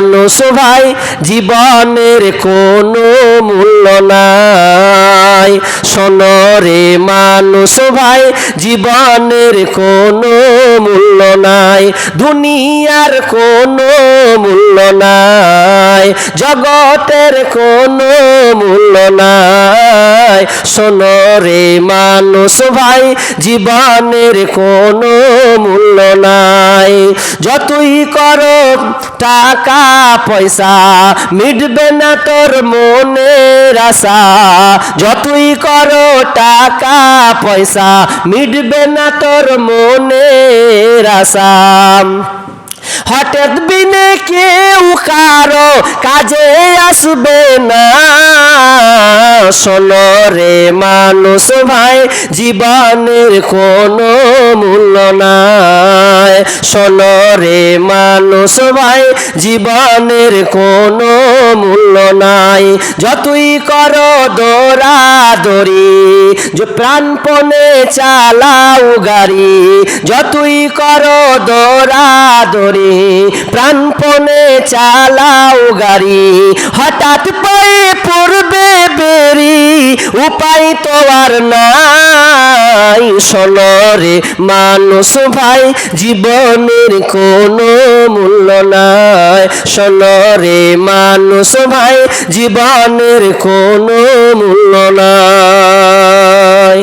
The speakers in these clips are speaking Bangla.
মানুষ ভাই জীবনের কোনো মূল্য নাই। সোনরে মানুষ ভাই, জীবনের কোনো মূল্য নাই। দুনিয়ার কোনো মূল্য নাই। জগতের কোনো মূল্য নাই। সোনরে মানুষ ভাই, জীবনের কোনো মূল্য নাই। যতই করো টাকা, পয়সা, মিটবে না তোর মনের আশা। যতই করো টাকা, পয়সা, মিটবে না তোর মনের আশা। হঠাৎ বিনে কেউ কারও কাজে আসবে না। সোনরে মানুষ ভাই, জীবনের কোনো মূল্য নাই। সোনরে মানুষ ভাই জীবনের কোনো মূল্য নাই। যতই করো দৌড়াদৌড়ি যে প্রাণপণে চালাও গাড়ি, যতই করো দৌড়াদৌড়ি প্রাণপণে চালাও গাড়ি, হঠাৎ পায়ে পড়বে বেরি, উপায় তো আর নাই। সোনরে মানুষ ভাই, জীবনের কোনো মূল্য নাই। সোনরে মানুষ ভাই জীবনের কোনো মূল্য নাই।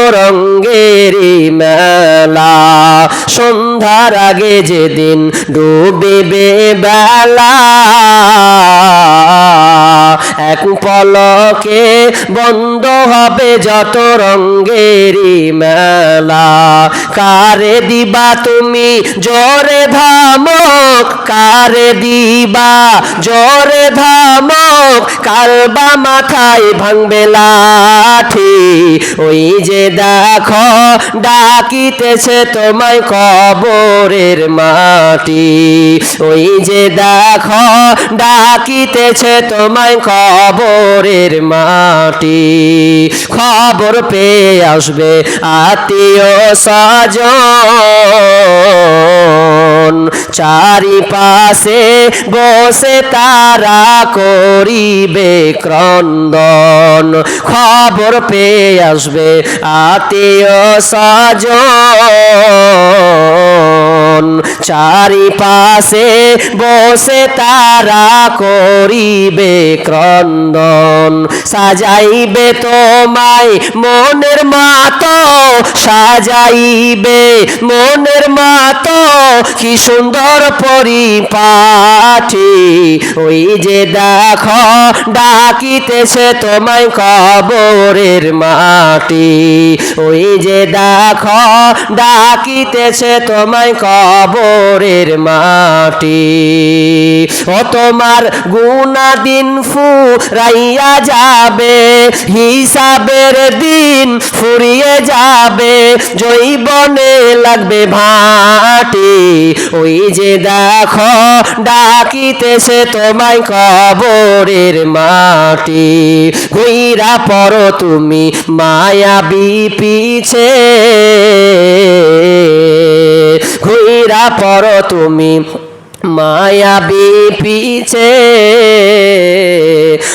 রঙ্গেরই মেলা। সন্ধ্যার আগে যেদিন ডুবিবে বেলা, এক পলকে বন্ধ হবে যত রঙ্গেরই মেলা। কারে দিবা তুমি জোরে ধামক, কারে দিবা জোরে ধামক? কালবা মাথায় ভাঙবে লাঠি? ওই যে দেখো, ডাকিতেছে তোমায় কবরের মাটি। ওই যে দেখো, ডাকিতেছে তোমায় কবরের মাটি। খবর পেয়ে আসবে আত্মীয় স্বজন। চারিপাশে বসে তারা করিবে ক্রন্দন। খবর পেয়ে আসবে আত্মীয় স্বজন। চারিপাশে বসে তারা করিবে ক্রন্দন। সাজাইবে তোমায় মনের মাতো সাজাইবে মনের মাতো, কি সুন্দর পরিপাঠি ওই যে দেখো, ডাকিতেছে তোমায় কবরের মাটি। ওই যে দেখো, ডাকিতেছে তোমায় কবরের মাটি। ও তোমার গুনা দিন ফু রাইয়া যাবে, হিসাবের দিন ফুরিয়ে যাবে। জৈবনে লাগবে ভাটি। ওই যে দেখো, ডাকিতেছে তোমায় কবরের মাটি। ঘুইরা পর তুমি মায়াবী পিছে ঘুইরা পর তুমি মায়াবী পিছে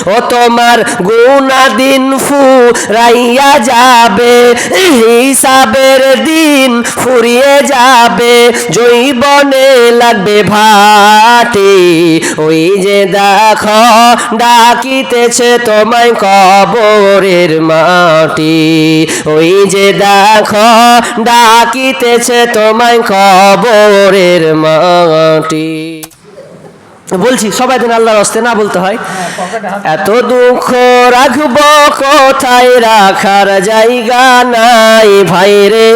ও তোমার গুনা দিন ফু রাইয়া যাবে, হিসাবের দিন ফুরিয়ে যাবে জৈবনে লাগবে ভাটি। ওই যে দেখো, ডাকিতেছে তোমায় কবরের মাটি। ওই যে দেখো, ডাকিতেছে তোমায় কবরের মাটি। বলছি, সবাই দিন আল্লাহর হস্তে না বলতে হয়। এত দুঃখ রাখব কোথায়? রাখার জায়গা নাই ভাই রে।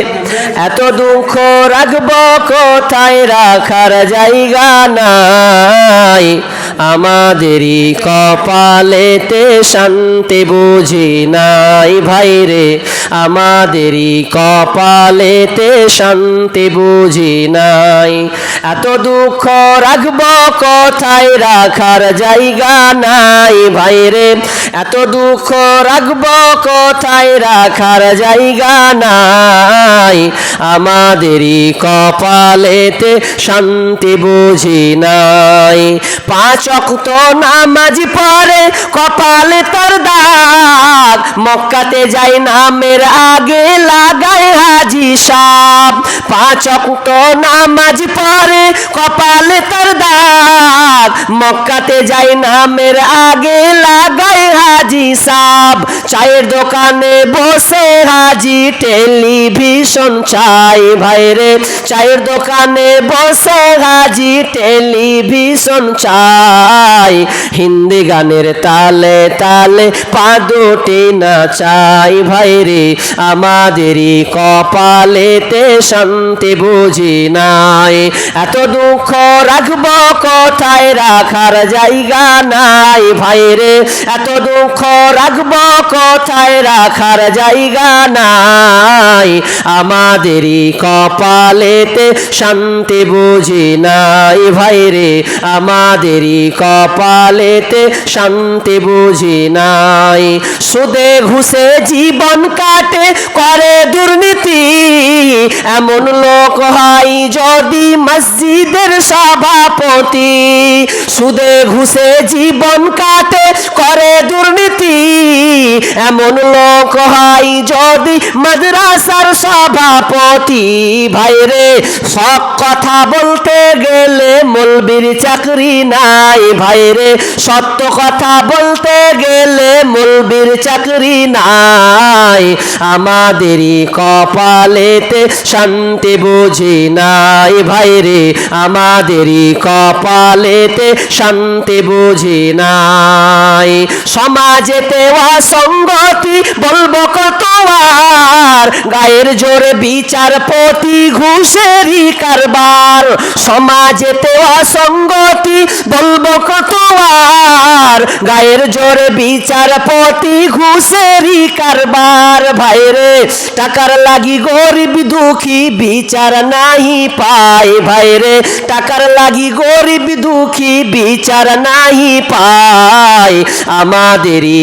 এত দুঃখ রাখব কোথায়? রাখার জায়গা নাই। আমাদেরই কপালেতে শান্তি বুঝি নাই ভাই রে। আমাদেরই কপালেতে শান্তি বুঝি নাই। এত দুঃখ রাখব কোথায় রাখার জায়গা নাই ভাই রে। এত দুঃখ রাখব কোথায় রাখার জায়গা নাই। আমাদেরই কপালেতে শান্তি বুঝি নাই। পাঁচ অক্ত নামাজ পড়ে, কপালে তার দাগ। মক্কাতে যাই নামের আগে লাগায় হাজি সাপ। পাঁচ অক্ত নামাজ পড়ে, কপালে তার দাগ। মক্কাতে যাই নামের আগে লাগায় হাজি সাপ। চায়ের দোকানে বসে হাজি টেলিভিশন চাই। ভাইরে চায়ের দোকানে বসে হাজি টেলিভিশন চাই। হিন্দি গানের তালে তালে পাদোটে না চাই ভাইরে আমাদেরই কপালেতে শান্তি বুঝি নাই। এত দুঃখ রাখব কোথায়? রাখার জায়গা নাই ভাই রে। এত দুঃখ রাখব কোথায়? রাখার জায়গা নাই। আমাদেরই কপালেতে শান্তি বুঝি নাই ভাই রে। আমাদেরই কপালেতে শান্তি বুঝি নাই। সুদে ঘুষে জীবন কাটে, করে দুর্নীতি। এমন লোক হয় যদি মসজিদের সভাপতি। সুদে ঘুষে জীবন কাটে, করে দুর্নীতি। এমন লোক হয় যদি মাদ্রাসার সভাপতি। ভাইরে সব কথা বলতে গেলে মলবির চাকরি নাই। ভাইরে সত্য কথা বলতে গেলে মলবির চাকরি নাই। আমাদেরই কপালেতে শান্তি বুঝি নাই। ভাইরে আমাদেরই কপালেতে শান্তি বুঝি নাই। সমাজেতে অসঙ্গতি বলব কত আর গায়ের জোরে বিচারপতি ঘুষেরই কারবার। সমাজেতে অসঙ্গতি বলব কত আর গায়ের জোরে বিচারপতি ঘুষেরই কারবার। ভাইরে, টাকার লাগি গরিব দুঃখী বিচার নাহি পায়। ভাইরে, টাকার লাগি গরিব দুঃখী বিচার নাহি পায়। আমাদেরই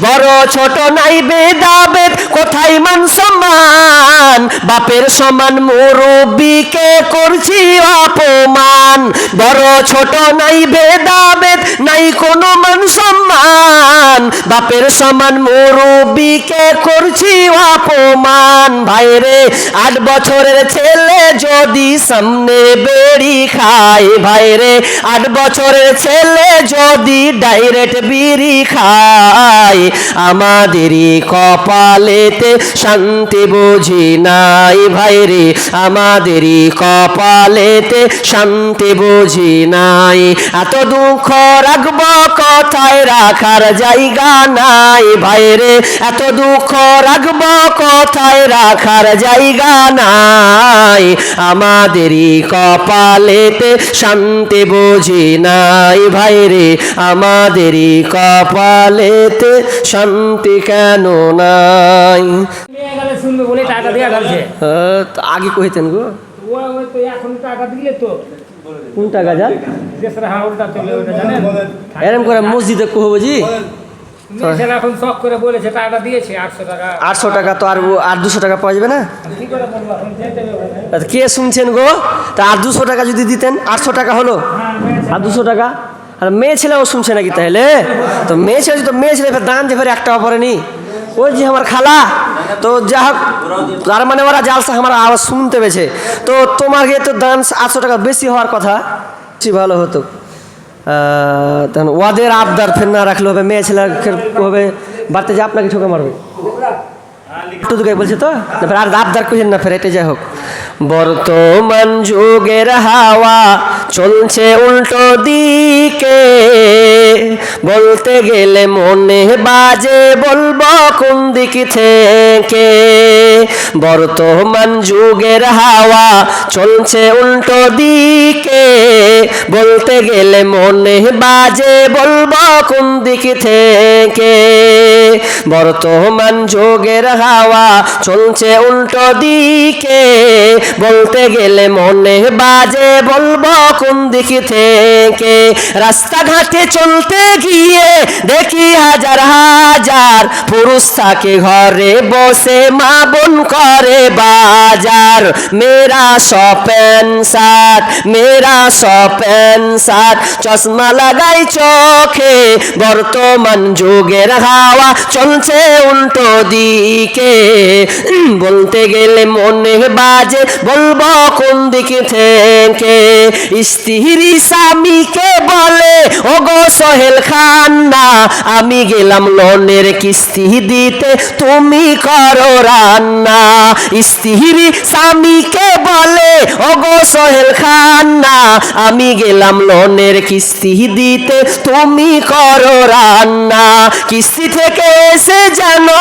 বড় ছোট নাই বেদাবেদ কোথায় মান সম্মান? বাপের সমান মুরব্বীকে করছি অপমান? বড় ছোট নাই ভেদাভেদ, নাই কোনো মান সম্মান। বাপের সমান মুরব্বীকে করছি অপমান। ভাইরে, আট বছরের ছেলে যদি সামনে বেড়ি খায়, ভাইরে, আট বছরের ছেলে যদি ডাইরেক্ট বিড়ি খায়। আমাদেরই কপালেতে শান্তি বুঝি নাই, ভাইরে, আমাদেরই কপালেতে শান্তি বুঝি নাই। এত দুঃখ রাখব কথায়? রাখার জায়গা নাই ভাইরে। এত দুঃখ রাখব কথায়? রাখার জায়গা নাই। আমাদেরই কপালেতে শান্তি বুঝি নাই ভাইরে। আমাদেরই কপালেতে শান্তি কেন নাই? তো আগে কইতেন গো। এখন টাকা দিলে তো। কোন টাকা যান দেশের হাওলটা চলে ওটা জানেন? এরম করে মসজিদে কহবো জি এখন শখ করে বলেছে টাকাটা দিয়েছে আটশো টাকা। আটশো টাকা তো আর আর দুশো টাকা পাওয়া যাবে না? কি না। শুনছেন গো? তা আর দুশো টাকা যদি দিতেন আটশো টাকা হলো? হ্যাঁ আর দুশো টাকা? আর মেয়ে ছেলেও শুনছে নাকি তাহলে? তো মেয়ে ছেলে তো মেয়ে ছেলে দান যে ফের একটা পড়েনি ওই যে আমার খালা। তো যা হোক, তার মানে ওরা জালসা আমার আওয়াজ শুনতে পেয়েছে। তো তোমার গিয়ে তো দান আটশো টাকা বেশি হওয়ার কথা। বেশি ভালো হতো। তখন ওদের আবদার ফের না রাখলে হবে, মেয়ে ছেলে হবে, বাড়তে যে আপনাকে ঠোকে মারবে। একটু দুকে বলছে তো? আর আবদার করেন না ফের এটা যাই হোক। বর্তমান যুগের হাওয়া চলছে উল্টো দিকে। বলতে গেলে মনে বাজে বলব কোন দিক থেকে। বর্তমান যুগের হাওয়া চলছে উল্টো দিকে। বলতে গেলে মনে বাজে বলব কোন দিক থেকে। বর্তমান যুগের হাওয়া চলছে উল্টো দিকে। বলতে গেলে মনে বাজে বলব কোন দিক থেকে। রাস্তাঘাটে চলতে গিয়ে দেখি হাজার হাজার পুরুষ থাকে ঘরে বসে মা বোন করে বাজার। মেরা সপেন শার্ট মেরা সপেন শার্ট, চশমা লাগাই চোখে। বর্তমান যুগের হাওয়া চলছে উল্টো দিকে। বলতে গেলে মনে বাজে, বলব কোন দিকে থেকে? স্ত্রী স্বামীকে বলে ও গো সোহেল খান না আমি গেলাম লোনের কিস্তি দিতে, তুমি করো রান্না। স্ত্রী স্বামীকে বলে ও গো সোহেল খান না আমি গেলাম লোনের কিস্তি দিতে, তুমি করো রান্না। কিস্তি থেকে এসে জানো,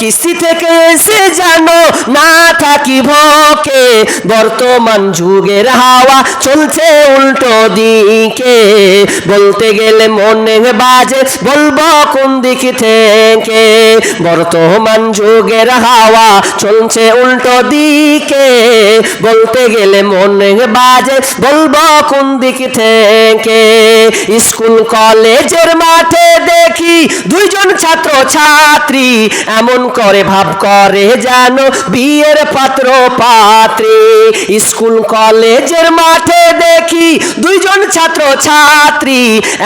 কিস্তি থেকে এসে জানো, না থাকি ভকে বর্তমান যুগের হাওয়া চলছে উল্টো দিকে। বলতে গেলে মনে বাজে, বলব কোন দিক থেকে? বর্তমান যুগের হাওয়া চলছে উল্টো দিকে। বলতে গেলে মনে বাজে। বলব কোন দিক থেকে স্কুল, কলেজের মাঠে দেখি দুইজন ছাত্র ছাত্রী এমন করে ভাব করে যেন বিয়ের পাত্র পাত্রী স্কুল, কলেজের মাঠে দেখি দুইজন ছাত্র ছাত্রী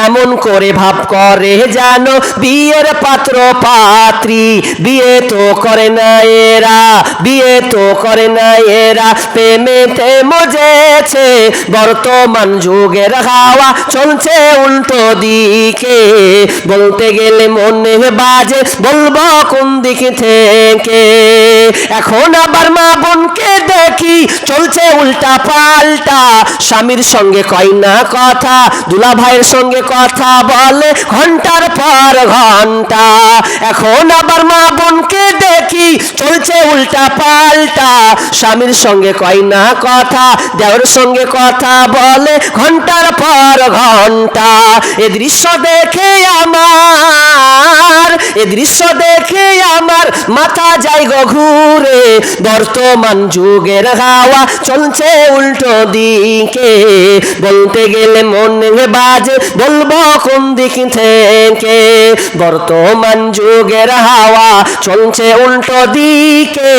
এমন করে ভাব করে যেন বিয়ের পাত্র পাত্রী বিয়ে তো করে না এরা, বিয়ে তো করে না এরা। প্রেমেতে মজেছে, বর্তমান যুগের হাওয়া চলছে উল্টো দিকে। বলতে গেলে মনে বাজে, বলব কোন দিক থেকে? এখন আবার মা বোনকে দেখি, চলছে উল্টা পাল্টা স্বামীর সঙ্গে কয় না কথা দুলা ভাইয়ের সঙ্গে কথা বলে ঘণ্টার পর ঘণ্টা। এখন আবার মা বোনকে দেখি, চলছে উল্টা পাল্টা স্বামীর সঙ্গে কয় না কথা? দেওর সঙ্গে কথা বলে ঘণ্টার পর ঘণ্টা। এ দৃশ্য দেখে আমার, এ দৃশ্য দেখে আমার মাথা যায় গো ঘুরে, বর্তমান যুগের হাওয়া চলছে উল্টো দিকে। বলতে গেলে মনে বাজে, বলব কোন দিক থেকে? বর্তমান যুগের হাওয়া চলছে উল্টো দিকে।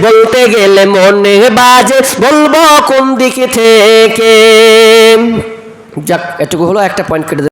বলতে গেলে মনে বাজে, বলব কোন দিক থেকে? যাক, এটুকু হলো, একটা পয়েন্ট কেটে